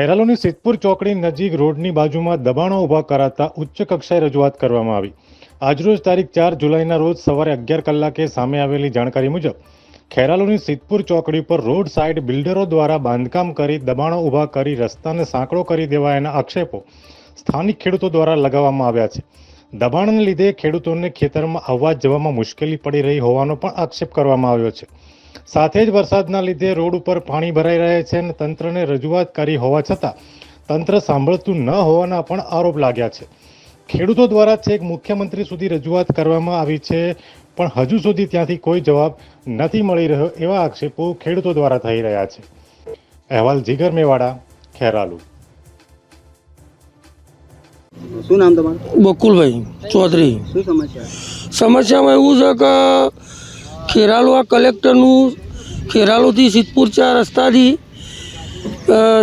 ખેરાલુની સિદ્ધપુર ચોકડી નજીક રોડની બાજુમાં દબાણો ઊભા કરાતા ઉચ્ચ કક્ષાએ રજૂઆત કરવામાં આવી. આજરોજ તારીખ ચાર જુલાઈના રોજ સવારે અગિયાર કલાકે સામે આવેલી જાણકારી મુજબ, ખેરાલુની સિદ્ધપુર ચોકડી પર રોડ સાઇડ બિલ્ડરો દ્વારા બાંધકામ કરી દબાણો ઊભા કરી રસ્તાને સાંકડો કરી દેવાયાના આક્ષેપો સ્થાનિક ખેડૂતો દ્વારા લગાવવામાં આવ્યા છે. દબાણને લીધે ખેડૂતોને ખેતરમાં આવવા જવામાં મુશ્કેલી પડી રહી હોવાનો પણ આક્ષેપ કરવામાં આવ્યો છે. સાથે જ વરસાદના લીધે રોડ ઉપર પાણી ભરાઈ રહ્યા છે અને તંત્રને રજૂઆત કરી હોવા છતાં તંત્ર સાંભળતું ન હોવાના પણ આરોપ લાગ્યા છે. ખેડૂતો દ્વારા છેક મુખ્યમંત્રી સુધી રજૂઆત કરવામાં આવી છે પણ હજુ સુધી ત્યાંથી કોઈ જવાબ નથી મળી રહ્યો એવા આક્ષેપો ખેડૂતો દ્વારા થઈ રહ્યા છે. અહેવાલ જીગર મેવાડા ખેરાલુ. શું નામ તમારું? બકુલભાઈ ચૌધરી. શું સમસ્યા? સમસ્યામાં એવું છે કે ખેરાલુ આ કલેક્ટરનું ખેરાલુથી સિદ્ધપુર ચાર રસ્તાથી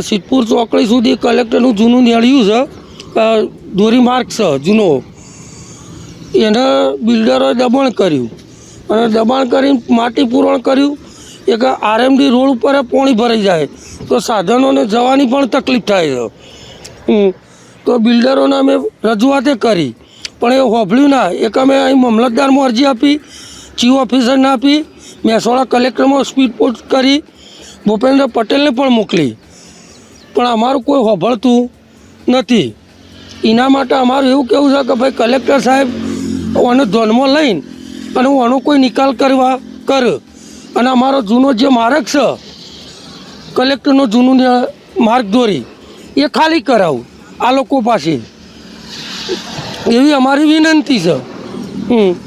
સિદ્ધપુર ચોકડી સુધી કલેક્ટરનું જૂનું નેળ્યું છે ધોરીમાર્ગ છે જૂનો. એને બિલ્ડરોએ દબાણ કર્યું. અને દબાણ કરીને માટી પૂરણ કર્યું એક આરએમડી રોડ ઉપર પાણી ભરાઈ જાય. તો સાધનોને જવાની પણ તકલીફ થાય છે. તો બિલ્ડરોને અમે રજૂઆતે કરી. પણ એ હોભળ્યું ના. એક અમે અહીં મામલતદારમાં અરજી આપી. ચીફ ઓફિસરને આપી મહેસાણા કલેક્ટરમાં સ્પીડ પોસ્ટ કરી, ભૂપેન્દ્ર પટેલને પણ મોકલી. પણ અમારું કોઈ હોભળતું નથી. એના માટે અમારું એવું કહેવું છે કે ભાઈ કલેક્ટર સાહેબ આને ધ્યાનમાં લઈને અને હું આનો કોઈ નિકાલ કરવા કર. અને અમારો જૂનો જે માર્ગ છે, કલેક્ટરનો જૂનું માર્ગ દોરી, એ ખાલી કરાવું આ લોકો પાસે. એવી અમારી વિનંતી છે. હમ.